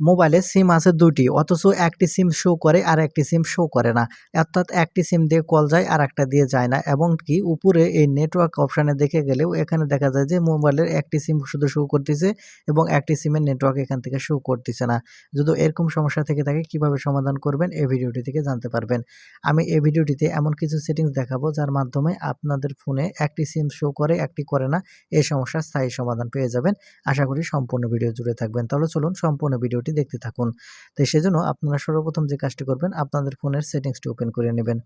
মোবাইলে সিম আছে দুটি অথচ একটি সিম শো করে আর একটি সিম শো করে না। অর্থাৎ একটি সিম দিয়ে কল যায় আর একটা দিয়ে যায় না। এবং কি উপরে এই নেটওয়ার্ক অপশানে দেখে গেলেও এখানে দেখা যায় যে মোবাইলের একটি সিম শুধু শো করতেছে এবং একটি সিমের নেটওয়ার্ক এখান থেকে শো করতেছে না। যদি এরকম সমস্যা থেকে থাকে, কীভাবে সমাধান করবেন এই ভিডিওটি থেকে জানতে পারবেন। আমি এই ভিডিওটিতে এমন কিছু সেটিংস দেখাবো যার মাধ্যমে আপনাদের ফোনে একটি সিম শো করে, একটি করে না, এই সমস্যার স্থায়ী সমাধান পেয়ে যাবেন। আশা করি সম্পূর্ণ ভিডিও জুড়ে থাকবেন। তাহলে চলুন সম্পূর্ণ ভিডিওটি দেখতে থাকুন। তো সেজন্য আপনারা সর্বপ্রথম যে কাজটি করবেন, আপনাদের ফোনের সেটিংসটি ওপেন করে নেবেন।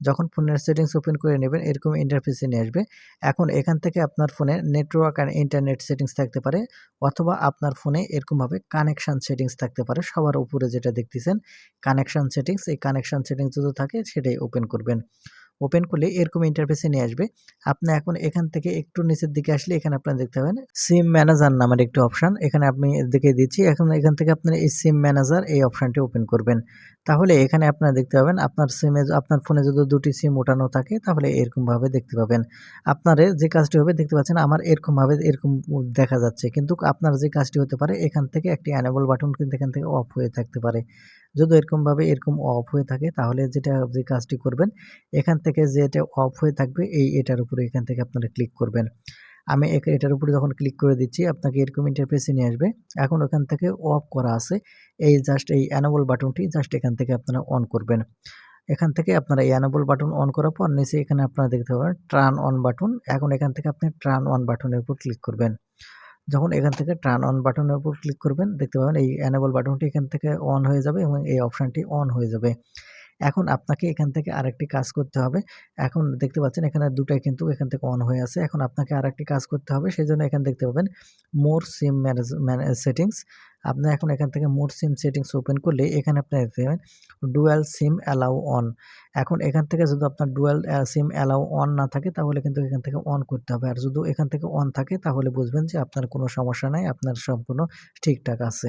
যখন ফোনের সেটিংস ওপেন করে নেবেন, এরকম ইন্টারফেসে নিয়ে আসবে। এখন এখান থেকে আপনার ফোনে নেটওয়ার্ক অ্যান্ড ইন্টারনেট সেটিংস থাকতে পারে অথবা আপনার ফোনে এরকমভাবে কানেকশান সেটিংস থাকতে পারে। সবার উপরে যেটা দেখতেছেন, কানেকশান সেটিংস, এই কানেকশান সেটিংস যদি থাকে সেটাই ওপেন করবেন। ওপেন করলে এরকম ইন্টারফেসে নিয়ে আসবে। আপনি এখন এখান থেকে একটু নিচের দিকে আসলে এখানে আপনারা দেখতে পাবেন সিম ম্যানেজার নামের একটি অপশান এখানে আপনি দেখে দিচ্ছি, এখন এখান থেকে আপনার এই সিম ম্যানেজার এই অপশানটি ওপেন করবেন। তাহলে এখানে আপনারা দেখতে পাবেন আপনার সিমে আপনার ফোনে যদি দুটি সিম ওঠানো থাকে, তাহলে এরকমভাবে দেখতে পাবেন। আপনার যে কাজটি হবে, দেখতে পাচ্ছেন আমার এরকমভাবে এরকম দেখা যাচ্ছে। কিন্তু আপনার যে কাজটি হতে পারে, এখান থেকে একটি অ্যানেবল বাটন কিন্তু এখান থেকে অফ হয়ে থাকতে পারে। যদি এরকমভাবে এরকম অফ হয়ে থাকে, তাহলে যেটা যে কাজটি করবেন, এখান থেকে যে এটা অফ হয়ে থাকবে, এই এটার উপরে এখান থেকে আপনারা ক্লিক করবেন। আমি এটার উপরে যখন ক্লিক করে দিচ্ছি, আপনাকে এরকম ইন্টারফেসে নিয়ে আসবে। এখন ওখান থেকে অফ করা আছে। এই জাস্ট এই অ্যানাবল বাটনটি জাস্ট এখান থেকে আপনারা অন করবেন। এখান থেকে আপনারা অ্যানাবল বাটন অন করার পর, নিচে এখানে আপনারা দেখতে পাবেন ট্রান অন বাটন এখন এখান থেকে আপনি ট্রান অন বাটনের উপর ক্লিক করবেন। যখন এখান থেকে টার্ন অন বাটনের উপর ক্লিক করবেন, দেখতে পাবেন এই অ্যানেবল বাটনটি এখান থেকে অন হয়ে যাবে এবং এই অপশানটি অন হয়ে যাবে। এখন আপনাকে এখান থেকে আরেকটি কাজ করতে হবে। এখন দেখতে পাচ্ছেন এখানে দুটাই কিন্তু এখান থেকে অন হয়ে আছে। এখন আপনাকে আরেকটি কাজ করতে হবে সেই জন্য এখানে দেখতে পাবেন মোর সিম ম্যানেজ সেটিংস আপনি এখন এখান থেকে মোর সিম সেটিংস ওপেন করলে এখানে আপনি দেখতে পাবেন ডুয়াল সিম অ্যালাউ অন এখন এখান থেকে যদি আপনার ডুয়াল সিম অ্যালাউ অন না থাকে, তাহলে কিন্তু এখান থেকে অন করতে হবে। আর যদি এখান থেকে অন থাকে, তাহলে বুঝবেন যে আপনার কোনো সমস্যা নাই, আপনার সম্পূর্ণ ঠিকঠাক আছে।